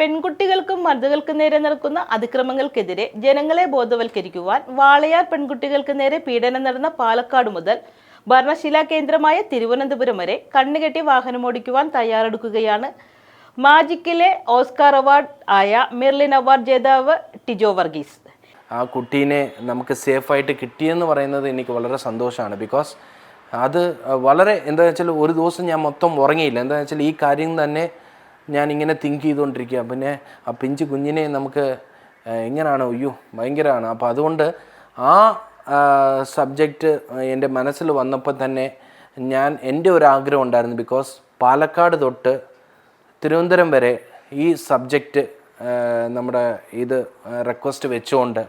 പെൺകുട്ടികൾക്കും മർദ്ദകൾക്കും നേരെ നടക്കുന്ന അതിക്രമങ്ങൾക്കെതിരെ ജനങ്ങളെ ബോധവൽക്കരിക്കുവാൻ വാളയാർ പെൺകുട്ടികൾക്ക് നേരെ പീഡനം നടന്ന പാലക്കാട് മുതൽ ഭരണശിലാ കേന്ദ്രമായ തിരുവനന്തപുരം വരെ കണ്ണുകെട്ടി വാഹനമോടിക്കുവാൻ തയ്യാറെടുക്കുകയാണ്. മാജിക്കിലെ ഓസ്കാർ അവാർഡ് ആയ മെർലിൻ അവാർഡ് ജേതാവ് ടിജോ വർഗീസ്. ആ കുട്ടീനെ നമുക്ക് സേഫായിട്ട് കിട്ടിയെന്ന് പറയുന്നത് എനിക്ക് വളരെ സന്തോഷമാണ്. ബിക്കോസ് അത് വളരെ എന്താ വെച്ചാൽ ഒരു ദിവസം ഞാൻ മൊത്തം ഉറങ്ങിയില്ല. എന്താ വെച്ചാൽ ഈ കാര്യം തന്നെ ഞാൻ ഇങ്ങനെ തിങ്ക് ചെയ്തുകൊണ്ടിരിക്കുക പിന്നെ ആ പിഞ്ച് കുഞ്ഞിനെ നമുക്ക് എങ്ങനെയാണ് അയ്യോ ഭയങ്കരമാണ് അപ്പോൾ അതുകൊണ്ട് ആ സബ്ജക്റ്റ് എന്റെ മനസ്സിൽ വന്നപ്പോൾ തന്നെ ഞാൻ എന്റെ ഒരു ആഗ്രഹം ഉണ്ടായിരുന്നു. ബിക്കോസ് പാലക്കാട് തൊട്ട് തിരുവനന്തപുരം വരെ ഈ സബ്ജക്റ്റ് നമ്മുടെ ഇത് റിക്വസ്റ്റ് വെച്ചുകൊണ്ട്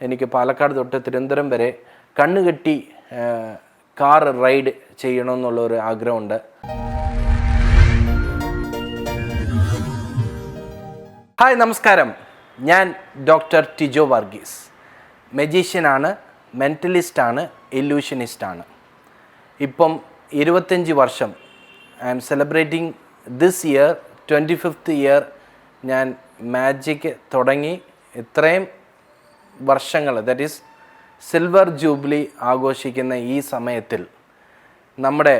എനിക്ക് പാലക്കാട് തൊട്ട് തിരുവനന്തപുരം വരെ കണ്ണുകെട്ടി കാർ റൈഡ് ചെയ്യണമെന്നുള്ള ഒരു ആഗ്രഹമുണ്ട്. ഹായ് നമസ്കാരം. ഞാൻ ഡോക്ടർ ടിജോ വർഗീസ്. മെജീഷ്യനാണ് മെന്റലിസ്റ്റാണ് ഇല്യൂഷനിസ്റ്റാണ്. ഇപ്പം ഇരുപത്തഞ്ച് വർഷം. I am celebrating this year twenty fifth year ഞാൻ മാജിക് തുടങ്ങി. ഇത്രയും വർഷങ്ങൾ ദറ്റ് ഈസ് സിൽവർ ജൂബിലി ആഘോഷിക്കുന്ന ഈ സമയത്തിൽ നമ്മുടെ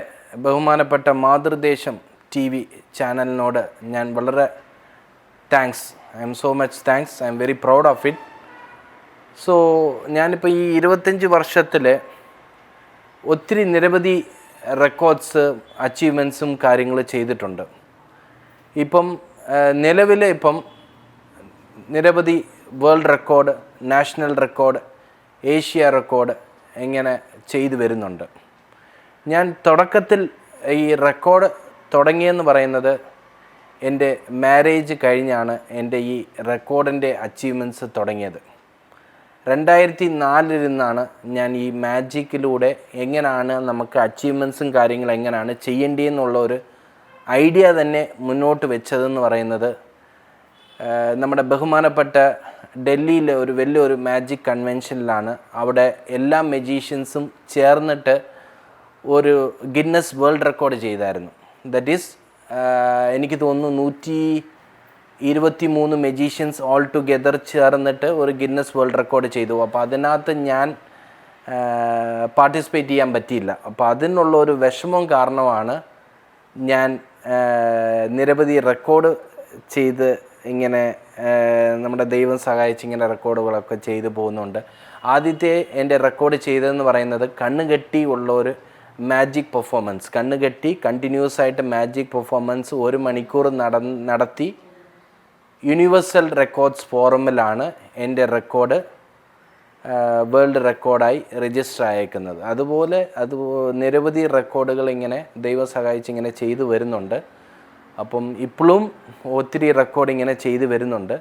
ബഹുമാനപ്പെട്ട മാതൃദേശം ടി വി ചാനലിനോട് ഞാൻ വളരെ thanks I am so much thanks I am very proud of it so ഞാനിപ്പോൾ ഈ ഇരുപത്തഞ്ച് വർഷത്തിൽ ഒത്തിരി നിരവധി റെക്കോർഡ്സ് അച്ചീവ്മെന്റ്സും കാര്യങ്ങൾ ചെയ്തിട്ടുണ്ട്. ഇപ്പം നിലവിൽ ഇപ്പം നിരവധി world record national record Asia record ഇങ്ങനെ ചെയ്തു വരുന്നുണ്ട്. ഞാൻ തുടക്കത്തിൽ ഈ റെക്കോർഡ് തുടങ്ങിയെന്ന് പറയുന്നത് എന്റെ മാരേജ് കഴിഞ്ഞാണ് എന്റെ ഈ റെക്കോർഡിന്റെ അച്ചീവ്മെന്റ്സ് തുടങ്ങിയത്. രണ്ടായിരത്തി നാലിലിരുന്നാണ് ഞാൻ ഈ മാജിക്കിലൂടെ എങ്ങനെയാണ് നമുക്ക് അച്ചീവ്മെന്റ്സും കാര്യങ്ങളും എങ്ങനെയാണ് ചെയ്യേണ്ടതെന്നുള്ള ഒരു ഐഡിയ തന്നെ മുന്നോട്ട് വെച്ചതെന്ന് പറയുന്നത് നമ്മുടെ ബഹുമാനപ്പെട്ട ഡൽഹിയിലെ ഒരു വലിയൊരു മാജിക് കൺവെൻഷനിലാണ് അവിടെ എല്ലാ മെജീഷ്യൻസും ചേർന്നിട്ട് ഒരു ഗിന്നസ് വേൾഡ് റെക്കോർഡ് ചെയ്തായിരുന്നു. ദറ്റ് ഈസ് എനിക്ക് തോന്നുന്നു നൂറ്റി ഇരുപത്തി മൂന്ന് മെജീഷ്യൻസ് ഓൾ ടുഗെദർ ചേർന്നിട്ട് ഒരു ഗിന്നസ് വേൾഡ് റെക്കോർഡ് ചെയ്തു. അപ്പോൾ അതിനകത്ത് ഞാൻ പാർട്ടിസിപ്പേറ്റ് ചെയ്യാൻ പറ്റിയില്ല. അപ്പോൾ അതിനുള്ള ഒരു വിഷമം കാരണമാണ് ഞാൻ നിരവധി റെക്കോർഡ് ചെയ്ത് ഇങ്ങനെ നമ്മുടെ ദൈവം സഹായിച്ച് ഇങ്ങനെ റെക്കോർഡുകളൊക്കെ ചെയ്തു പോകുന്നുണ്ട്. ആദ്യത്തെ എന്റെ റെക്കോർഡ് ചെയ്തതെന്ന് പറയുന്നത് കണ്ണുകെട്ടി ഉള്ള ഒരു മാജിക് പെർഫോമൻസ് കണ്ണുകെട്ടി കണ്ടിന്യൂസ് ആയിട്ട് മാജിക് പെർഫോമൻസ് ഒരു മണിക്കൂർ നട നടത്തി യൂണിവേഴ്സൽ റെക്കോർഡ്സ് ഫോറമിലാണ് എന്റെ റെക്കോർഡ് വേൾഡ് റെക്കോർഡായി രജിസ്റ്റർ ആയേക്കുന്നത്. അതുപോലെ അത് നിരവധി റെക്കോർഡുകൾ ഇങ്ങനെ ദൈവം സഹായിച്ച് ഇങ്ങനെ ചെയ്തു വരുന്നുണ്ട്. അപ്പം ഇപ്പോഴും ഒത്തിരി റെക്കോർഡ് ഇങ്ങനെ ചെയ്തു വരുന്നുണ്ട്.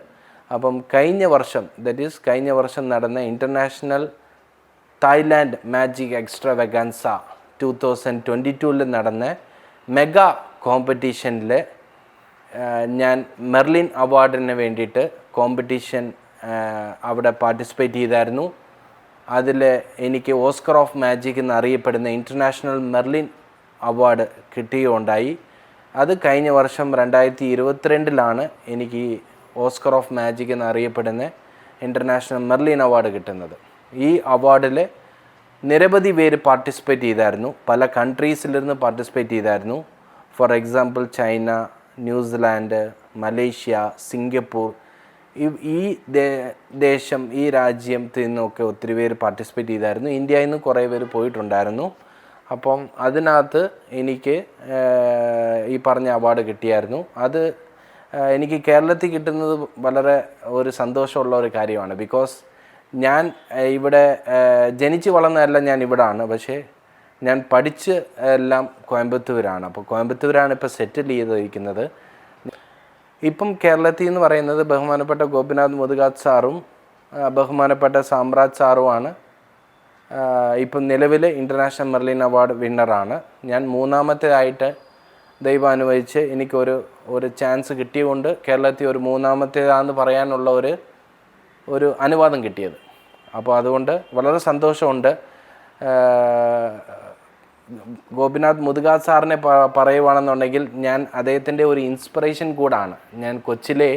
അപ്പം കഴിഞ്ഞ വർഷം ദറ്റ് ഈസ് കഴിഞ്ഞ വർഷം നടന്ന international Thailand magic extravaganza two thousand twenty ടൂവിൽ നടന്ന മെഗാ കോമ്പറ്റീഷനിൽ ഞാൻ മെർലിൻ അവാർഡിന് വേണ്ടിയിട്ട് കോമ്പറ്റീഷൻ അവിടെ പാർട്ടിസിപ്പേറ്റ് ചെയ്തായിരുന്നു. അതിൽ എനിക്ക് ഓസ്കർ ഓഫ് മാജിക് എന്നറിയപ്പെടുന്ന ഇന്റർനാഷണൽ മെർലിൻ അവാർഡ് കിട്ടുകയുണ്ടായി അത് കഴിഞ്ഞ വർഷം രണ്ടായിരത്തി ഇരുപത്തിരണ്ടിലാണ് എനിക്ക് ഓസ്കർ ഓഫ് മാജിക് എന്നറിയപ്പെടുന്ന ഇന്റർനാഷണൽ മെർലിൻ അവാർഡ് കിട്ടുന്നത്. ഈ അവാർഡിൽ നിരവധി പേര് പാർട്ടിസിപ്പേറ്റ് ചെയ്തായിരുന്നു. പല കൺട്രീസിലിരുന്ന് പാർട്ടിസിപ്പേറ്റ് ചെയ്തായിരുന്നു. For example China New Zealand Malaysia Singapore ഈ- ദേശം ഈ രാജ്യത്തിൽ നിന്നൊക്കെ ഒത്തിരി പേര് പാർട്ടിസിപ്പേറ്റ് ചെയ്തായിരുന്നു. ഇന്ത്യയിൽ നിന്ന് കുറേ പേര് പോയിട്ടുണ്ടായിരുന്നു. അപ്പം അതിനകത്ത് എനിക്ക് ഈ പറഞ്ഞ അവാർഡ് കിട്ടിയായിരുന്നു. അത് എനിക്ക് കേരളത്തിൽ കിട്ടുന്നത് വളരെ ഒരു സന്തോഷമുള്ള ഒരു കാര്യമാണ്. ബിക്കോസ് ഞാൻ ഇവിടെ ജനിച്ച് വളർന്നതല്ല ഞാൻ ഇവിടാണ്. പക്ഷേ ഞാൻ പഠിച്ച് എല്ലാം കോയമ്പത്തൂരാണ്. അപ്പോൾ കോയമ്പത്തൂരാണ് ഇപ്പോൾ സെറ്റിൽ ചെയ്തിരിക്കുന്നത്. ഇപ്പം കേരളത്തിൽ എന്ന് പറയുന്നത് ബഹുമാനപ്പെട്ട ഗോപിനാഥ് മുതുകാത് സാറും ബഹുമാനപ്പെട്ട സാമ്രാജ് സാറുമാണ്. ഇപ്പം നിലവിൽ ഇന്റർനാഷണൽ മെർലിൻ അവാർഡ് വിന്നറാണ് ഞാൻ മൂന്നാമത്തേതായിട്ട് ദൈവം അനുവദിച്ച് എനിക്കൊരു ഒരു ചാൻസ് കിട്ടിയുകൊണ്ട് കേരളത്തിൽ ഒരു മൂന്നാമത്തേതാന്ന് പറയാനുള്ള ഒരു ഒരു അനുവാദം കിട്ടിയത്. അപ്പോൾ അതുകൊണ്ട് വളരെ സന്തോഷമുണ്ട്. ഗോപിനാഥ് മുതുകാത് സാറിനെ പറയുവാണെന്നുണ്ടെങ്കിൽ ഞാൻ അദ്ദേഹത്തിന്റെ ഒരു ഇൻസ്പിറേഷൻ കൂടാണ്. ഞാൻ കൊച്ചിലെ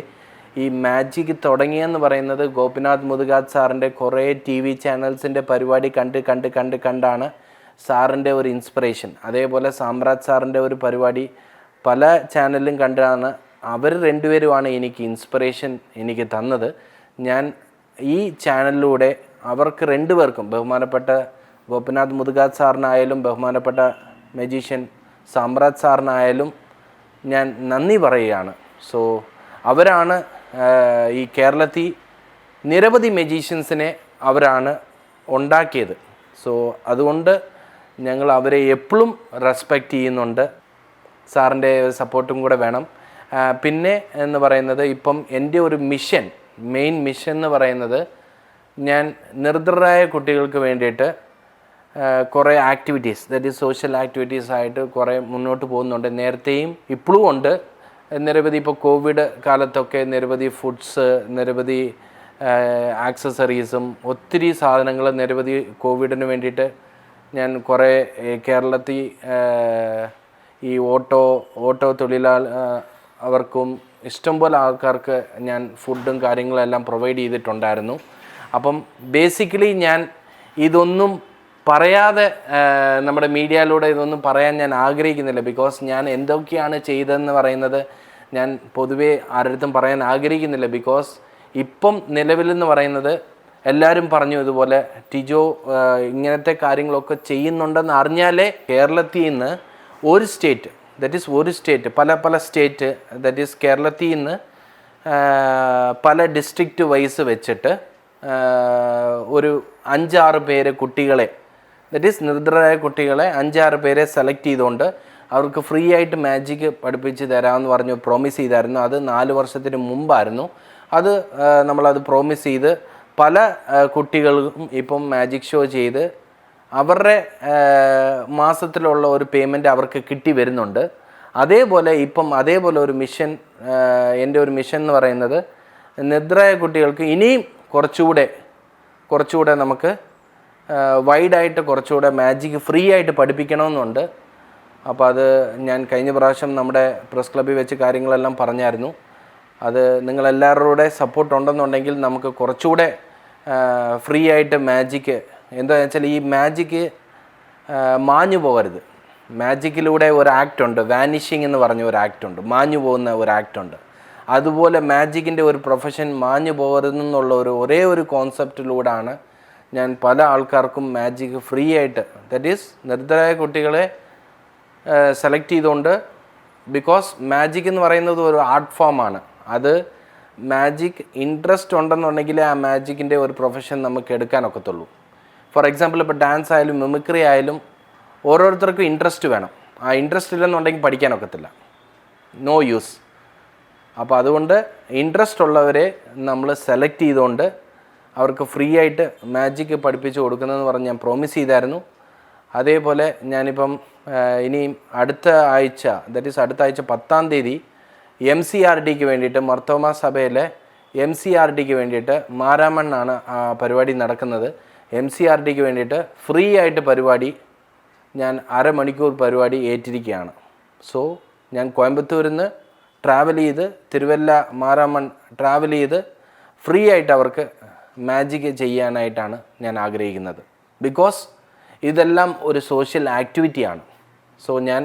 ഈ മാജിക് തുടങ്ങിയെന്ന് പറയുന്നത് ഗോപിനാഥ് മുതുകാത് സാറിന്റെ കുറേ ടി വി ചാനൽസിന്റെ പരിപാടി കണ്ട് കണ്ട് കണ്ട് കണ്ടാണ് സാറിന്റെ ഒരു ഇൻസ്പിറേഷൻ. അതേപോലെ സാമ്രാജ് സാറിന്റെ ഒരു പരിപാടി പല ചാനലിലും കണ്ടാണ്. അവർ രണ്ടുപേരുമാണ് എനിക്ക് ഇൻസ്പിറേഷൻ എനിക്ക് തന്നത്. ഞാൻ ഈ ചാനലിലൂടെ അവർക്ക് രണ്ടുപേർക്കും ബഹുമാനപ്പെട്ട ഗോപിനാഥ് മുതുകാത് സാറിനായാലും ബഹുമാനപ്പെട്ട മജീഷ്യൻ സാമ്രാജ് സാറിനായാലും ഞാൻ നന്ദി പറയുകയാണ്. സോ അവരാണ് ഈ കേരളത്തിൽ നിരവധി മജീഷ്യൻസിനെ അവരാണ് ഉണ്ടാക്കിയത്. സോ അതുകൊണ്ട് ഞങ്ങൾ അവരെ എപ്പോഴും റെസ്പെക്റ്റ് ചെയ്യുന്നുണ്ട്. സാറിന്റെ സപ്പോർട്ടും കൂടെ വേണം. പിന്നെ എന്ന് പറയുന്നത് ഇപ്പം എന്റെ ഒരു മിഷൻ മെയിൻ മിഷൻ എന്ന് പറയുന്നത് ഞാൻ നിർദ്ധരായ കുട്ടികൾക്ക് വേണ്ടിയിട്ട് കുറേ activities that is social activities ആയിട്ട് കുറേ മുന്നോട്ട് പോകുന്നുണ്ട്. നേരത്തെയും ഇപ്പോഴും ഉണ്ട്. നിരവധി ഇപ്പോൾ കോവിഡ് കാലത്തൊക്കെ നിരവധി ഫുഡ്സ് നിരവധി ആക്സസറീസും ഒത്തിരി സാധനങ്ങൾ നിരവധി കോവിഡിന് വേണ്ടിയിട്ട് ഞാൻ കുറേ കേരളത്തിൽ ഈ ഓട്ടോ ഓട്ടോ തൊഴിലാളി അവർക്കും ഇഷ്ടംപോലെ ആൾക്കാർക്ക് ഞാൻ ഫുഡും കാര്യങ്ങളെല്ലാം പ്രൊവൈഡ് ചെയ്തിട്ടുണ്ടായിരുന്നു. അപ്പം ബേസിക്കലി ഞാൻ ഇതൊന്നും പറയാതെ നമ്മുടെ മീഡിയയിലൂടെ ഇതൊന്നും പറയാൻ ഞാൻ ആഗ്രഹിക്കുന്നില്ല. ബിക്കോസ് ഞാൻ എന്തൊക്കെയാണ് ചെയ്തതെന്ന് പറയുന്നത് ഞാൻ പൊതുവേ ആരുടെ പറയാൻ ആഗ്രഹിക്കുന്നില്ല. ബിക്കോസ് ഇപ്പം നിലവിലെന്ന് പറയുന്നത് എല്ലാവരും പറഞ്ഞു ഇതുപോലെ ടിജോ ഇങ്ങനത്തെ കാര്യങ്ങളൊക്കെ ചെയ്യുന്നുണ്ടെന്ന് അറിഞ്ഞാലേ കേരളത്തിൽ നിന്ന് ഒരു സ്റ്റേറ്റ് ദറ്റ് ഈസ് ഒരു സ്റ്റേറ്റ് പല പല സ്റ്റേറ്റ് ദറ്റ് ഈസ് കേരളത്തിൽ നിന്ന് പല ഡിസ്ട്രിക്റ്റ് വൈസ് വെച്ചിട്ട് ഒരു അഞ്ചാറ് പേര് കുട്ടികളെ ദറ്റ് ഈസ് നിർദ്ധരായ കുട്ടികളെ അഞ്ചാറ് പേരെ സെലക്ട് ചെയ്തുകൊണ്ട് അവർക്ക് ഫ്രീ ആയിട്ട് മാജിക് പഠിപ്പിച്ച് തരാമെന്ന് പറഞ്ഞു പ്രോമിസ് ചെയ്തായിരുന്നു. അത് നാല് വർഷത്തിന് മുമ്പായിരുന്നു. അത് നമ്മളത് പ്രോമിസ് ചെയ്ത് പല കുട്ടികൾക്കും ഇപ്പം മാജിക് ഷോ ചെയ്ത് അവരുടെ മാസത്തിലുള്ള ഒരു പേയ്മെന്റ് അവർക്ക് കിട്ടി വരുന്നുണ്ട്. അതേപോലെ ഇപ്പം അതേപോലെ ഒരു മിഷൻ എന്റെ ഒരു മിഷൻ എന്ന് പറയുന്നത് നിദ്രായ കുട്ടികൾക്ക് ഇനിയും കുറച്ചുകൂടെ കുറച്ചുകൂടെ നമുക്ക് വൈഡായിട്ട് കുറച്ചുകൂടെ മാജിക് ഫ്രീ ആയിട്ട് പഠിപ്പിക്കണമെന്നുണ്ട്. അപ്പോൾ അത് ഞാൻ കഴിഞ്ഞ പ്രാവശ്യം നമ്മുടെ പ്രസ് ക്ലബ്ബിൽ വെച്ച് കാര്യങ്ങളെല്ലാം പറഞ്ഞായിരുന്നു. അത് നിങ്ങളെല്ലാവരുടെ സപ്പോർട്ട് ഉണ്ടെന്നുണ്ടെങ്കിൽ നമുക്ക് കുറച്ചുകൂടെ ഫ്രീ ആയിട്ട് മാജിക്ക് എന്താ വെച്ചാൽ ഈ മാജിക്ക് മാഞ്ഞു പോകരുത്. മാജിക്കിലൂടെ ഒരു ആക്ട് ഉണ്ട്. വാനിഷിങ് എന്ന് പറഞ്ഞ ഒരു ആക്ട് ഉണ്ട്. മാഞ്ഞു പോകുന്ന ഒരു ആക്ട് ഉണ്ട്. അതുപോലെ മാജിക്കിന്റെ ഒരു പ്രൊഫഷൻ മാഞ്ഞു പോകരുതെന്നുള്ള ഒരു ഒരേ ഒരു കോൺസെപ്റ്റിലൂടെയാണ് ഞാൻ പല ആൾക്കാർക്കും മാജിക് ഫ്രീ ആയിട്ട് ദറ്റ് ഈസ് നിർദ്ധരായ കുട്ടികളെ സെലക്ട് ചെയ്തുകൊണ്ട് ബിക്കോസ് മാജിക് എന്ന് പറയുന്നത് ഒരു ആർട്ട് ഫോമാണ് അത് മാജിക് ഇൻട്രസ്റ്റ് ഉണ്ടെന്നുണ്ടെങ്കിൽ ആ മാജിക്കിന്റെ ഒരു പ്രൊഫഷൻ നമുക്ക് എടുക്കാനൊക്കത്തുള്ളൂ. ഫോർ എക്സാമ്പിൾ ഇപ്പോൾ ഡാൻസ് ആയാലും മിമിക്രി ആയാലും ഓരോരുത്തർക്കും ഇൻട്രസ്റ്റ് വേണം. ആ ഇൻട്രസ്റ്റ് ഇല്ലെന്നുണ്ടെങ്കിൽ പഠിക്കാനൊക്കത്തില്ല നോ യൂസ് അപ്പോൾ അതുകൊണ്ട് ഇൻട്രസ്റ്റ് ഉള്ളവരെ നമ്മൾ സെലക്ട് ചെയ്തുകൊണ്ട് അവർക്ക് ഫ്രീ ആയിട്ട് മാജിക് പഠിപ്പിച്ച് കൊടുക്കുന്നതെന്ന് പറഞ്ഞ് ഞാൻ പ്രോമിസ് ചെയ്തായിരുന്നു. അതേപോലെ ഞാനിപ്പം ഇനിയും അടുത്ത ആഴ്ച ദറ്റ് ഈസ് അടുത്ത ആഴ്ച പത്താം തീയതി എം സി ആർ ഡിക്ക് വേണ്ടിയിട്ട് മർത്തോമ സഭയിലെ എം സി ആർ ഡിക്ക് വേണ്ടിയിട്ട് മാരാമണ്ണാണ് പരിപാടി നടക്കുന്നത്. എം സി ആർ ഡിക്ക് വേണ്ടിയിട്ട് ഫ്രീ ആയിട്ട് പരിപാടി ഞാൻ അരമണിക്കൂർ പരിപാടി ഏറ്റിരിക്കുകയാണ്. സോ ഞാൻ കോയമ്പത്തൂരിൽ നിന്ന് ട്രാവൽ ചെയ്ത് തിരുവല്ല മാരാമൺ ട്രാവൽ ചെയ്ത് ഫ്രീ ആയിട്ട് അവർക്ക് മാജിക് ചെയ്യാനായിട്ടാണ് ഞാൻ ആഗ്രഹിക്കുന്നത്. ബിക്കോസ് ഇതെല്ലാം ഒരു സോഷ്യൽ ആക്ടിവിറ്റിയാണ് സോ ഞാൻ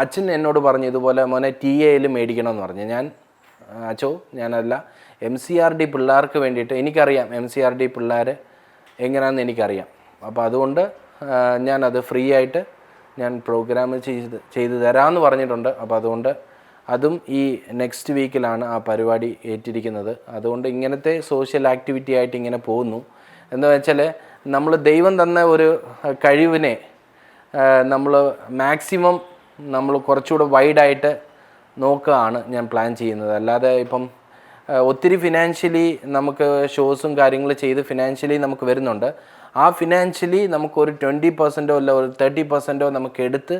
അച്ഛൻ എന്നോട് പറഞ്ഞു ഇതുപോലെ മോനെ ടി എയിൽ മേടിക്കണമെന്ന് പറഞ്ഞു. ഞാൻ അച്ചോ ഞാനല്ല എം സി ആർ ഡി പിള്ളേർക്ക് വേണ്ടിയിട്ട് എനിക്കറിയാം എം സി ആർ ഡി പിള്ളേർ എങ്ങനെയാണെന്ന് എനിക്കറിയാം. അപ്പോൾ അതുകൊണ്ട് ഞാനത് ഫ്രീ ആയിട്ട് ഞാൻ പ്രോഗ്രാം ചെയ്ത് ചെയ്തു തരാമെന്ന് പറഞ്ഞിട്ടുണ്ട്. അപ്പോൾ അതുകൊണ്ട് അതും ഈ നെക്സ്റ്റ് വീക്കിലാണ് ആ പരിപാടി ഏറ്റിരിക്കുന്നത്. അതുകൊണ്ട് ഇങ്ങനത്തെ സോഷ്യൽ ആക്ടിവിറ്റി ആയിട്ട് ഇങ്ങനെ പോകുന്നു. എന്ന് വെച്ചാൽ നമ്മൾ ദൈവം തന്ന ഒരു കഴിവിനെ നമ്മൾ മാക്സിമം നമ്മൾ കുറച്ചുകൂടെ വൈഡായിട്ട് നോക്കുകയാണ് ഞാൻ പ്ലാൻ ചെയ്യുന്നത്. അല്ലാതെ ഇപ്പം ഒത്തിരി ഫിനാൻഷ്യലി നമുക്ക് ഷോസും കാര്യങ്ങൾ ചെയ്ത് ഫിനാൻഷ്യലി നമുക്ക് വരുന്നുണ്ട്. ആ ഫിനാൻഷ്യലി നമുക്ക് നമുക്കൊരു ട്വന്റി പെർസെന്റോ അല്ല ഒരു തേർട്ടി പെർസെന്റോ നമുക്ക് എടുത്ത്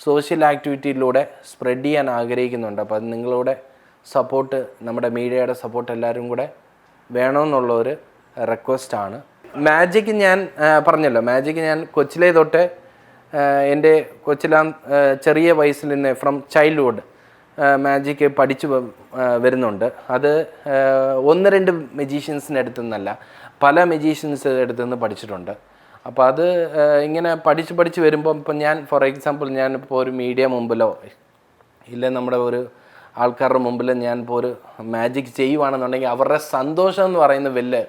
സോഷ്യൽ ആക്ടിവിറ്റിയിലൂടെ സ്പ്രെഡ് ചെയ്യാൻ ആഗ്രഹിക്കുന്നുണ്ട്. അപ്പോൾ അത് നിങ്ങളുടെ സപ്പോർട്ട് നമ്മുടെ മീഡിയയുടെ സപ്പോർട്ട് എല്ലാവരും കൂടെ വേണമെന്നുള്ള ഒരു റിക്വസ്റ്റാണ് മാജിക് ഞാൻ പറഞ്ഞല്ലോ മാജിക് ഞാൻ കൊച്ചിലെ തൊട്ട് എന്റെ കൊച്ചിലാം ചെറിയ വയസ്സിൽ നിന്ന് ഫ്രം ചൈൽഡ്ഹുഡ് മാജിക്ക് പഠിച്ചു വരുന്നുണ്ട്. അത് ഒന്ന് രണ്ട് മെജീഷ്യൻസിന്റെ അടുത്തു നിന്നല്ല പല മെജീഷ്യൻസ് അടുത്തു നിന്ന് പഠിച്ചിട്ടുണ്ട്. അപ്പോൾ അത് ഇങ്ങനെ പഠിച്ച് പഠിച്ച് വരുമ്പോൾ ഇപ്പം ഞാൻ ഫോർ എക്സാമ്പിൾ ഞാൻ ഇപ്പോൾ ഒരു മീഡിയ മുമ്പിലോ ഇല്ല നമ്മുടെ ഒരു ആൾക്കാരുടെ മുമ്പിൽ ഞാൻ ഇപ്പോൾ ഒരു മാജിക് ചെയ്യുവാണെന്നുണ്ടെങ്കിൽ അവരുടെ സന്തോഷം എന്ന് പറയുന്ന വലിയ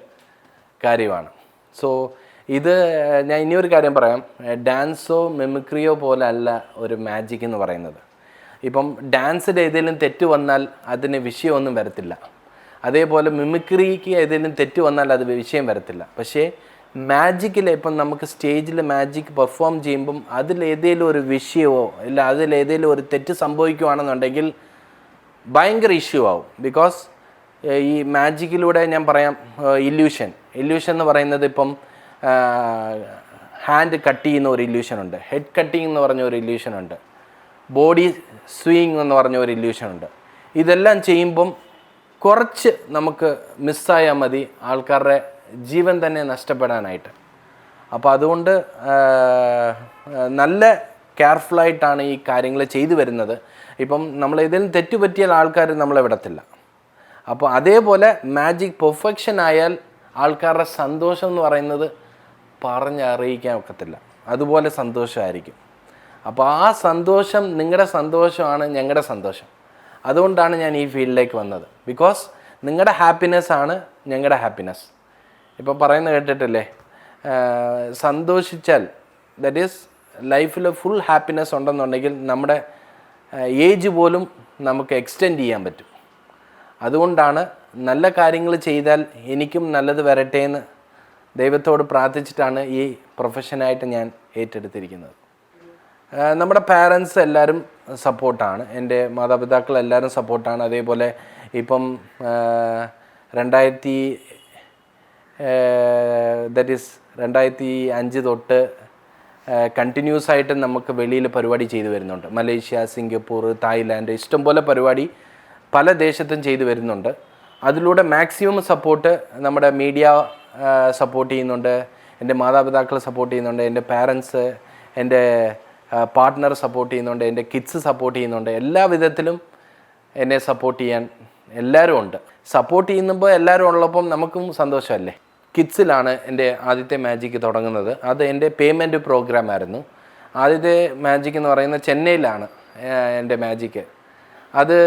കാര്യമാണ്. സോ ഇത് ഞാൻ ഇനിയൊരു കാര്യം പറയാം. ഡാൻസോ മെമിക്രിയോ പോലെ അല്ല ഒരു മാജിക് എന്ന് പറയുന്നത്. ഇപ്പം ഡാൻസിൽ ഏതെങ്കിലും തെറ്റ് വന്നാൽ അതിന് വിഷയമൊന്നും വരത്തില്ല. അതേപോലെ മിമിക്രിക്ക് ഏതെങ്കിലും തെറ്റ് വന്നാൽ അത് വിഷയം വരത്തില്ല. പക്ഷേ മാജിക്കിൽ ഇപ്പം നമുക്ക് സ്റ്റേജിൽ മാജിക് പെർഫോം ചെയ്യുമ്പം അതിലേതെങ്കിലും ഒരു വിഷയമോ ഇല്ല അതിലേതെങ്കിലും ഒരു തെറ്റ് സംഭവിക്കുകയാണെന്നുണ്ടെങ്കിൽ ഭയങ്കര ഇഷ്യൂ ആവും. ബിക്കോസ് ഈ മാജിക്കിലൂടെ ഞാൻ പറയാം ഇല്യൂഷൻ ഇല്യൂഷൻ എന്ന് പറയുന്നത് ഇപ്പം ഹാൻഡ് കട്ട് ചെയ്യുന്ന ഒരു ഇല്യൂഷൻ ഉണ്ട്. ഹെഡ് കട്ടിങ് എന്ന് പറഞ്ഞ ഒരു ഇല്യൂഷൻ ഉണ്ട്. ബോഡി സ്വിങ് എന്ന് പറഞ്ഞ ഒരു ഇല്യൂഷൻ ഉണ്ട്. ഇതെല്ലാം ചെയ്യുമ്പം കുറച്ച് നമുക്ക് മിസ്സായാൽ മതി ആൾക്കാരുടെ ജീവൻ തന്നെ നഷ്ടപ്പെടാനായിട്ട്. അപ്പോൾ അതുകൊണ്ട് നല്ല കെയർഫുള്ളായിട്ടാണ് ഈ കാര്യങ്ങൾ ചെയ്തു വരുന്നത്. ഇപ്പം നമ്മൾ ഇതിലും തെറ്റുപറ്റിയാൽ ആൾക്കാർ നമ്മളെ വിടത്തില്ല. അപ്പോൾ അതേപോലെ മാജിക് പെർഫെക്ഷൻ ആയാൽ ആൾക്കാരുടെ സന്തോഷം എന്ന് പറയുന്നത് പറഞ്ഞറിയിക്കാൻ ഒക്കത്തില്ല. അതുപോലെ സന്തോഷമായിരിക്കും. അപ്പോൾ ആ സന്തോഷം നിങ്ങളുടെ സന്തോഷമാണ് ഞങ്ങളുടെ സന്തോഷം. അതുകൊണ്ടാണ് ഞാൻ ഈ ഫീൽഡിലേക്ക് വന്നത്. ബിക്കോസ് നിങ്ങളുടെ ഹാപ്പിനെസ് ആണ് ഞങ്ങളുടെ ഹാപ്പിനെസ് ഇപ്പോൾ പറയുന്നത് കേട്ടിട്ടില്ലേ? സന്തോഷിച്ചാൽ ദറ്റ് ഈസ് ലൈഫിൽ ഫുൾ ഹാപ്പിനെസ് ഉണ്ടെന്നുണ്ടെങ്കിൽ നമ്മുടെ ഏജ് പോലും നമുക്ക് എക്സ്റ്റെൻഡ് ചെയ്യാൻ പറ്റും. അതുകൊണ്ടാണ് നല്ല കാര്യങ്ങൾ ചെയ്താൽ എനിക്കും നല്ലത് വരട്ടെ എന്ന് ദൈവത്തോട് പ്രാർത്ഥിച്ചിട്ടാണ് ഈ പ്രൊഫഷനായിട്ട് ഞാൻ ഏറ്റെടുത്തിരിക്കുന്നത്. നമ്മുടെ പാരൻസ് എല്ലാവരും സപ്പോർട്ടാണ് എന്റെ മാതാപിതാക്കൾ എല്ലാവരും സപ്പോർട്ടാണ് അതേപോലെ ഇപ്പം രണ്ടായിരത്തി ദറ്റ് ഈസ് രണ്ടായിരത്തി അഞ്ച് തൊട്ട് കണ്ടിന്യൂസ് ആയിട്ട് നമുക്ക് വെളിയിൽ പരിപാടി ചെയ്തു വരുന്നുണ്ട്. മലേഷ്യ സിംഗപ്പൂർ തായ്ലാൻഡ് ഇഷ്ടംപോലെ പരിപാടി പല ദേശത്തും ചെയ്തു വരുന്നുണ്ട്. അതിലൂടെ മാക്സിമം സപ്പോർട്ട് നമ്മുടെ മീഡിയ സപ്പോർട്ട് ചെയ്യുന്നുണ്ട്. എന്റെ മാതാപിതാക്കൾ സപ്പോർട്ട് ചെയ്യുന്നുണ്ട്. എന്റെ പാരൻസ് എന്റെ പാർട്ട്ണർ സപ്പോർട്ട് ചെയ്യുന്നുണ്ട് എന്റെ കിഡ്സ് സപ്പോർട്ട് ചെയ്യുന്നുണ്ട്. എല്ലാ വിധത്തിലും എന്നെ സപ്പോർട്ട് ചെയ്യാൻ എല്ലാവരും ഉണ്ട്. സപ്പോർട്ട് ചെയ്യുമ്പോൾ എല്ലാവരും ഉള്ളപ്പം നമുക്കും സന്തോഷമല്ലേ? കിഡ്സിലാണ് എന്റെ ആദ്യത്തെ മാജിക്ക് തുടങ്ങുന്നത്. അത് എന്റെ പേയ്മെന്റ് പ്രോഗ്രാം ആയിരുന്നു. ആദ്യത്തെ മാജിക് എന്ന് പറയുന്നത് ചെന്നൈയിലാണ് എന്റെ മാജിക്ക് അത്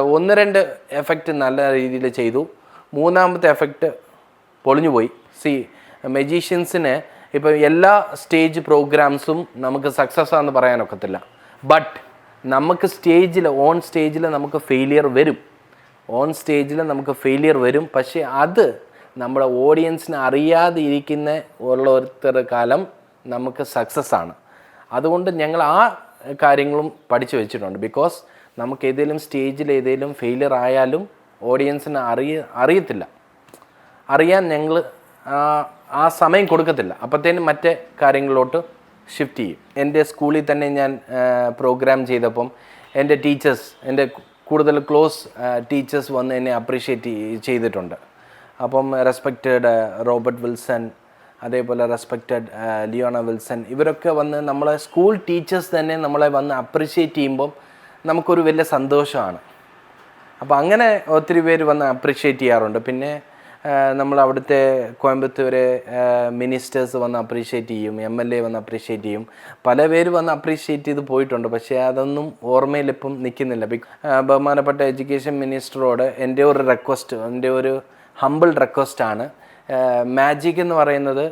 ഒന്ന് രണ്ട് എഫക്റ്റ് നല്ല രീതിയിൽ ചെയ്തു. മൂന്നാമത്തെ എഫക്റ്റ് പൊളിഞ്ഞുപോയി. സി മെജീഷ്യൻസിന് ഇപ്പോൾ എല്ലാ സ്റ്റേജ് പ്രോഗ്രാംസും നമുക്ക് സക്സസ് ആണെന്ന് പറയാനൊക്കത്തില്ല ബട്ട് നമുക്ക് സ്റ്റേജിൽ ഓൺ സ്റ്റേജിൽ നമുക്ക് ഫെയിലിയർ വരും. ഓൺ സ്റ്റേജിൽ നമുക്ക് ഫെയിലിയർ വരും. പക്ഷേ അത് നമ്മുടെ ഓഡിയൻസിന് അറിയാതെ ഇരിക്കുന്ന ഉള്ളൊരുത്തർ കാലം നമുക്ക് സക്സസ് ആണ്. അതുകൊണ്ട് ഞങ്ങൾ ആ കാര്യങ്ങളും പഠിച്ചു വെച്ചിട്ടുണ്ട്. ബിക്കോസ് നമുക്ക് ഏതെങ്കിലും സ്റ്റേജിൽ ഏതെങ്കിലും ഫെയിലിയർ ആയാലും ഓഡിയൻസിന് അറിയ അറിയത്തില്ല. അറിയാൻ ഞങ്ങൾ ആ സമയം കൊടുക്കത്തില്ല. അപ്പോഴത്തേനും മറ്റേ കാര്യങ്ങളിലോട്ട് ഷിഫ്റ്റ് ചെയ്യും. എന്റെ സ്കൂളിൽ തന്നെ ഞാൻ പ്രോഗ്രാം ചെയ്തപ്പം എന്റെ ടീച്ചേഴ്സ് എന്റെ കൂടുതൽ ക്ലോസ് ടീച്ചേഴ്സ് വന്ന് എന്നെ അപ്രീഷിയേറ്റ് ചെയ്തിട്ടുണ്ട്. അപ്പം റെസ്പെക്റ്റഡ് റോബർട്ട് വിൽസൺ അതേപോലെ റെസ്പെക്റ്റഡ് ലിയോണ വിൽസൺ ഇവരൊക്കെ വന്ന് നമ്മളെ സ്കൂൾ ടീച്ചേഴ്സ് തന്നെ നമ്മളെ വന്ന് അപ്രീഷിയേറ്റ് ചെയ്യുമ്പം നമുക്കൊരു വലിയ സന്തോഷമാണ്. അപ്പോൾ അങ്ങനെ ഒത്തിരി പേര് വന്ന് അപ്രീഷിയേറ്റ് ചെയ്യാറുണ്ട്. പിന്നെ നമ്മൾ അവിടുത്തെ കോയമ്പത്തൂര് മിനിസ്റ്റേഴ്സ് വന്ന് അപ്രീഷിയേറ്റ് ചെയ്യും എം എൽ എ വന്ന് അപ്രീഷിയേറ്റ് ചെയ്യും. പല പേര് വന്ന് അപ്രീഷിയേറ്റ് ചെയ്ത് പോയിട്ടുണ്ട്. പക്ഷേ അതൊന്നും ഓർമ്മയിൽ ഇപ്പം നിൽക്കുന്നില്ല. ബഹുമാനപ്പെട്ട എഡ്യൂക്കേഷൻ മിനിസ്റ്ററോട് എന്റെ ഒരു റിക്വസ്റ്റ് എന്റെ ഒരു ഹമ്പിൾ റിക്വസ്റ്റാണ് മാജിക് എന്ന് പറയുന്നത്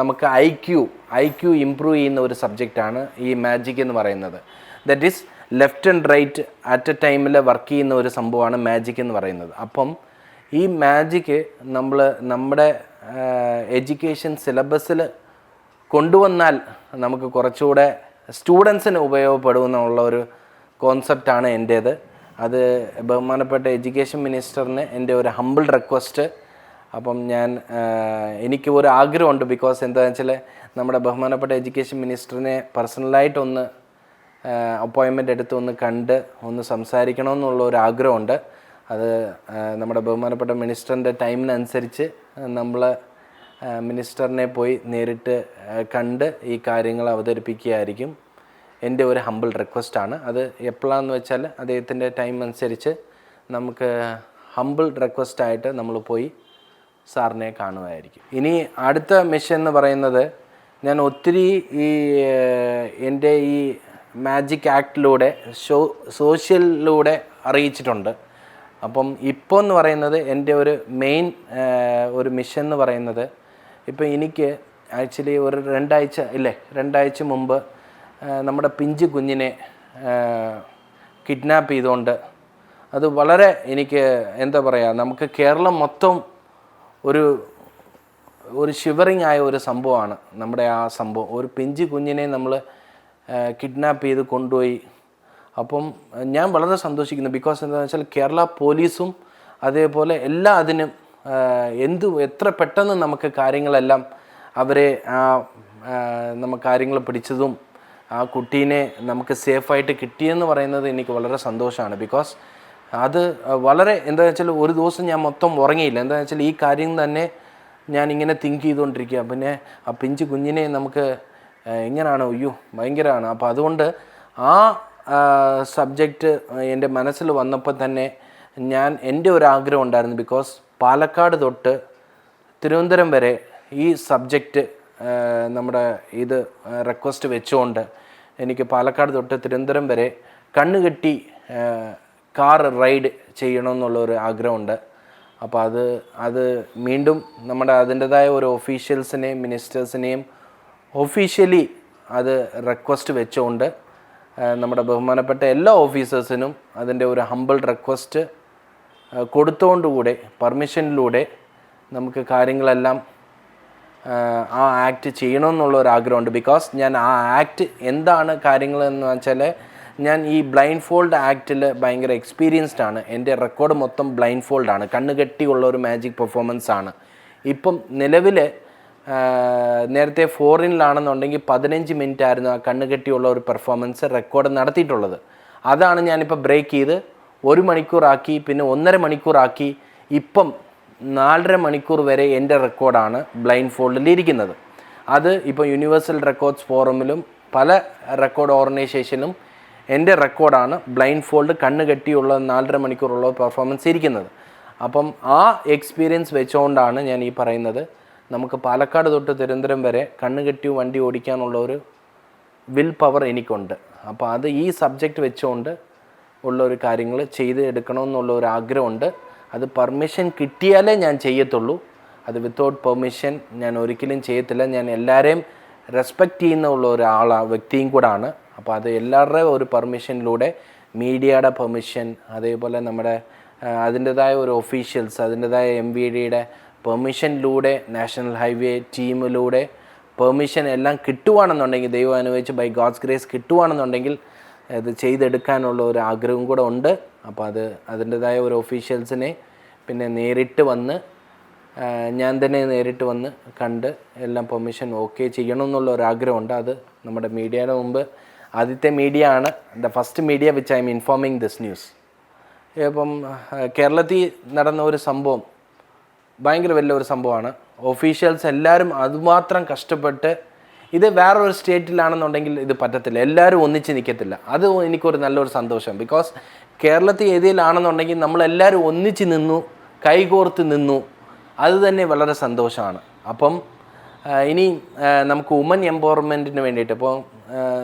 നമുക്ക് I Q I Q improve ചെയ്യുന്ന ഒരു സബ്ജക്റ്റാണ് ഈ മാജിക് എന്ന് പറയുന്നത്. That is left and right at a ടൈമിൽ വർക്ക് ചെയ്യുന്ന ഒരു സംഭവമാണ് മാജിക് എന്ന് പറയുന്നത്. അപ്പം ഈ മാജിക്ക് നമ്മൾ നമ്മുടെ എഡ്യൂക്കേഷൻ സിലബസിൽ കൊണ്ടുവന്നാൽ നമുക്ക് കുറച്ചുകൂടെ സ്റ്റുഡൻസിന് ഉപയോഗപ്പെടുമെന്നുള്ള ഒരു കോൺസെപ്റ്റാണ് എന്റേത് അത് ബഹുമാനപ്പെട്ട എഡ്യൂക്കേഷൻ മിനിസ്റ്ററിന് എന്റെ ഒരു ഹമ്പിൾ റിക്വസ്റ്റ് അപ്പം ഞാൻ എനിക്ക് ഒരു ആഗ്രഹമുണ്ട്. ബിക്കോസ് എന്താണെന്ന് വെച്ചാൽ നമ്മുടെ ബഹുമാനപ്പെട്ട എഡ്യൂക്കേഷൻ മിനിസ്റ്ററിനെ പേഴ്സണലായിട്ടൊന്ന് അപ്പോയിൻമെന്റ് എടുത്ത് ഒന്ന് കണ്ട് ഒന്ന് സംസാരിക്കണമെന്നുള്ള ഒരു ആഗ്രഹമുണ്ട്. അത് നമ്മുടെ ബഹുമാനപ്പെട്ട മിനിസ്റ്ററിന്റെ ടൈമിനനുസരിച്ച് നമ്മൾ മിനിസ്റ്ററിനെ പോയി നേരിട്ട് കണ്ട് ഈ കാര്യങ്ങൾ അവതരിപ്പിക്കുകയായിരിക്കും. എന്റെ ഒരു ഹമ്പിൾ റിക്വസ്റ്റാണ് അത് എപ്പോഴാണെന്ന് വെച്ചാൽ അദ്ദേഹത്തിന്റെ ടൈം അനുസരിച്ച് നമുക്ക് ഹമ്പിൾ റിക്വസ്റ്റായിട്ട് നമ്മൾ പോയി സാറിനെ കാണുമായിരിക്കും. ഇനി അടുത്ത മിഷൻ എന്ന് പറയുന്നത് ഞാൻ ഒത്തിരി ഈ എന്റെ ഈ മാജിക് ആക്ടിലൂടെ ഷോ സോഷ്യലിലൂടെ അറിയിച്ചിട്ടുണ്ട്. അപ്പം ഇപ്പോൾ എന്ന് പറയുന്നത് എന്റെ ഒരു മെയിൻ ഒരു മിഷൻ എന്ന് പറയുന്നത് ഇപ്പോൾ എനിക്ക് ആക്ച്വലി ഒരു രണ്ടാഴ്ച ഇല്ലേ രണ്ടാഴ്ച മുമ്പ് നമ്മുടെ പിഞ്ച് കുഞ്ഞിനെ കിഡ്നാപ്പ് ചെയ്തുകൊണ്ട് അത് വളരെ എനിക്ക് എന്താ പറയുക നമുക്ക് കേരളം മൊത്തം ഒരു ഒരു ഷിവറിങ് ആയ ഒരു സംഭവമാണ് നമ്മുടെ ആ സംഭവം. ഒരു പിഞ്ച് കുഞ്ഞിനെ നമ്മൾ കിഡ്നാപ്പ് ചെയ്ത് കൊണ്ടുപോയി അപ്പം ഞാൻ വളരെ സന്തോഷിക്കുന്നു. ബിക്കോസ് എന്താണെന്ന് വെച്ചാൽ കേരള പോലീസും അതേപോലെ എല്ലാ അതിനും എന്തു എന്ത് എത്ര പെട്ടെന്ന് നമുക്ക് കാര്യങ്ങളെല്ലാം അവരെ നമ്മ കാര്യങ്ങൾ പിടിച്ചതും ആ കുട്ടീനെ നമുക്ക് സേഫായിട്ട് കിട്ടിയെന്ന് പറയുന്നത് എനിക്ക് വളരെ സന്തോഷമാണ്. ബിക്കോസ് അത് വളരെ എന്താ വെച്ചാൽ ഒരു ദിവസം ഞാൻ മൊത്തം ഉറങ്ങിയില്ല. എന്താണെന്ന് വെച്ചാൽ ഈ കാര്യം തന്നെ ഞാൻ ഇങ്ങനെ തിങ്ക് ചെയ്തുകൊണ്ടിരിക്കുക പിന്നെ ആ പിഞ്ച് കുഞ്ഞിനെ നമുക്ക് എങ്ങനെയാണ് അയ്യോ ഭയങ്കരമാണ്. അപ്പോൾ അതുകൊണ്ട് ആ സബ്ജക്റ്റ് എന്റെ മനസ്സിൽ വന്നപ്പോൾ തന്നെ ഞാൻ എന്റെ ഒരു ആഗ്രഹം ഉണ്ടായിരുന്നു. ബിക്കോസ് പാലക്കാട് തൊട്ട് തിരുവനന്തപുരം വരെ ഈ സബ്ജക്റ്റ് നമ്മുടെ ഇത് റിക്വസ്റ്റ് വെച്ചുകൊണ്ട് എനിക്ക് പാലക്കാട് തൊട്ട് തിരുവനന്തപുരം വരെ കണ്ണുകെട്ടി കാർ റൈഡ് ചെയ്യണമെന്നുള്ള ഒരു ആഗ്രഹമുണ്ട്. അപ്പോൾ അത് അത് വീണ്ടും നമ്മുടെ അതിന്റെതായ ഒരു ഒഫീഷ്യൽസിനെയും മിനിസ്റ്റേഴ്സിനെയും ഒഫീഷ്യലി അത് റിക്വസ്റ്റ് വെച്ചുകൊണ്ട് നമ്മുടെ ബഹുമാനപ്പെട്ട എല്ലാ ഓഫീസേഴ്സിനും അതിന്റെ ഒരു ഹമ്പിൾ റിക്വസ്റ്റ് കൊടുത്തുകൊണ്ടുകൂടെ പെർമിഷനിലൂടെ നമുക്ക് കാര്യങ്ങളെല്ലാം ആ, ആക്ട് ചെയ്യണമെന്നുള്ള ഒരു ആഗ്രഹമുണ്ട് ബിക്കോസ് ഞാൻ ആ ആക്ട് എന്താണ് കാര്യങ്ങൾ എന്ന് വെച്ചാൽ ഞാൻ ഈ ബ്ലൈൻഡ് ഫോൾഡ് ആക്റ്റിൽ ഭയങ്കര എക്സ്പീരിയൻസ്ഡ് ആണ്. എന്റെ റെക്കോർഡ് മൊത്തം ബ്ലൈൻഡ് ഫോൾഡാണ് ആണ്. കണ്ണ് കെട്ടിയുള്ള ഒരു മാജിക് പെർഫോമൻസ് ആണ്. ഇപ്പം നിലവിൽ നേരത്തെ ഫോറിനിലാണെന്നുണ്ടെങ്കിൽ പതിനഞ്ച് മിനിറ്റ് ആയിരുന്നു ആ കണ്ണ് കെട്ടിയുള്ള ഒരു പെർഫോമൻസ് റെക്കോർഡ് നടത്തിയിട്ടുള്ളത്. അതാണ് ഞാനിപ്പോൾ ബ്രേക്ക് ചെയ്ത് ഒരു മണിക്കൂറാക്കി പിന്നെ ഒന്നര മണിക്കൂറാക്കി ഇപ്പം നാലര മണിക്കൂർ വരെ എന്റെ റെക്കോർഡാണ് ബ്ലൈൻഡ് ഫോൾഡിൽ ഇരിക്കുന്നത്. അത് ഇപ്പോൾ യൂണിവേഴ്സൽ റെക്കോർഡ്സ് ഫോറമിലും പല റെക്കോർഡ് ഓർഗനൈസേഷനും എന്റെ റെക്കോർഡാണ് ബ്ലൈൻഡ് ഫോൾഡ് കണ്ണ് കെട്ടിയുള്ള നാലര മണിക്കൂറുള്ള പെർഫോമൻസ് ഇരിക്കുന്നത്. അപ്പം ആ എക്സ്പീരിയൻസ് വെച്ചുകൊണ്ടാണ് ഞാൻ ഈ പറയുന്നത് നമുക്ക് പാലക്കാട് തൊട്ട് തിരുവനന്തപുരം വരെ കണ്ണ് കെട്ടി വണ്ടി ഓടിക്കാനുള്ള ഒരു വിൽ പവർ എനിക്കുണ്ട്. അപ്പോൾ അത് ഈ സബ്ജക്റ്റ് വെച്ചുകൊണ്ട് ഉള്ള ഒരു കാര്യങ്ങൾ ചെയ്ത് എടുക്കണമെന്നുള്ള ഒരു ആഗ്രഹമുണ്ട്. അത് പെർമിഷൻ കിട്ടിയാലേ ഞാൻ ചെയ്യത്തുള്ളൂ. അത് വിത്തൗട്ട് പെർമിഷൻ ഞാൻ ഒരിക്കലും ചെയ്യത്തില്ല. ഞാൻ എല്ലാവരെയും റെസ്പെക്റ്റ് ചെയ്യുന്ന ഉള്ള ഒരാളാണ് വ്യക്തിയും കൂടാണ്. അപ്പോൾ അത് എല്ലാവരുടെയും ഒരു പെർമിഷനിലൂടെ മീഡിയയുടെ പെർമിഷൻ അതേപോലെ നമ്മുടെ അതിന്റെതായ ഒരു ഒഫീഷ്യൽസ് അതിന്റെതായ എം വി ഡിയുടെ പെർമിഷനിലൂടെ നാഷണൽ ഹൈവേ ടീമിലൂടെ പെർമിഷൻ എല്ലാം കിട്ടുവാണെന്നുണ്ടെങ്കിൽ ദൈവം അനുഭവിച്ച് ബൈ ഗോഡ്സ് ഗ്രേസ് കിട്ടുവാണെന്നുണ്ടെങ്കിൽ ഇത് ചെയ്തെടുക്കാനുള്ള ഒരു ആഗ്രഹവും കൂടെ ഉണ്ട്. അപ്പോൾ അത് അതിന്റെതായ ഒരു ഒഫീഷ്യൽസിനെ പിന്നെ നേരിട്ട് വന്ന് ഞാൻ തന്നെ നേരിട്ട് വന്ന് കണ്ട് എല്ലാം പെർമിഷൻ ഓക്കെ ചെയ്യണം എന്നുള്ള ഒരു ആഗ്രഹമുണ്ട്. അത് നമ്മുടെ മീഡിയയുടെ മുമ്പ് ആദ്യത്തെ മീഡിയ ആണ്. The first media which I am informing this news ഇപ്പം കേരളത്തിൽ നടന്ന ഒരു സംഭവം ഭയങ്കര വലിയ ഒരു സംഭവമാണ്. ഒഫീഷ്യൽസ് എല്ലാവരും അതുമാത്രം കഷ്ടപ്പെട്ട് ഇത് വേറൊരു സ്റ്റേറ്റിലാണെന്നുണ്ടെങ്കിൽ ഇത് പറ്റത്തില്ല. എല്ലാവരും ഒന്നിച്ച് നിൽക്കത്തില്ല അത് എനിക്കൊരു നല്ലൊരു സന്തോഷം. ബിക്കോസ് കേരളത്തിൽ ഏതിലാണെന്നുണ്ടെങ്കിൽ നമ്മളെല്ലാവരും ഒന്നിച്ച് നിന്നു കൈകോർത്ത് നിന്നു. അത് തന്നെ വളരെ സന്തോഷമാണ്. അപ്പം ഇനി നമുക്ക് വുമൻ എംപവർമെന്റിന് വേണ്ടിയിട്ട് ഇപ്പോൾ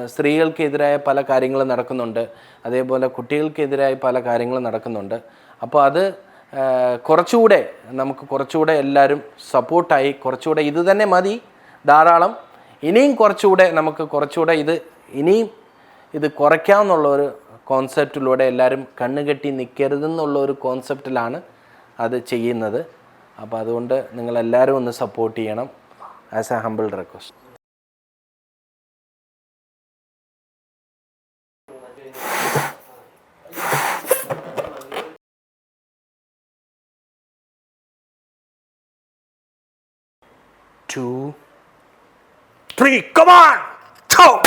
സ്ത്രീകൾക്കെതിരായ പല കാര്യങ്ങളും നടക്കുന്നുണ്ട്. അതേപോലെ കുട്ടികൾക്കെതിരായ പല കാര്യങ്ങളും നടക്കുന്നുണ്ട്. അപ്പോൾ അത് കുറച്ചുകൂടെ നമുക്ക് കുറച്ചുകൂടെ എല്ലാവരും സപ്പോർട്ടായി കുറച്ചുകൂടെ ഇത് തന്നെ മതി ധാരാളം. ഇനിയും കുറച്ചുകൂടെ നമുക്ക് കുറച്ചുകൂടെ ഇത് ഇനിയും ഇത് കുറയ്ക്കാമെന്നുള്ള ഒരു കോൺസെപ്റ്റിലൂടെ എല്ലാവരും കണ്ണുകെട്ടി നിൽക്കരുതെന്നുള്ള ഒരു കോൺസെപ്റ്റിലാണ് അത് ചെയ്യുന്നത്. അപ്പോൾ അതുകൊണ്ട് നിങ്ങളെല്ലാവരും ഒന്ന് സപ്പോർട്ട് ചെയ്യണം. As a humble request two, three, come on! Go!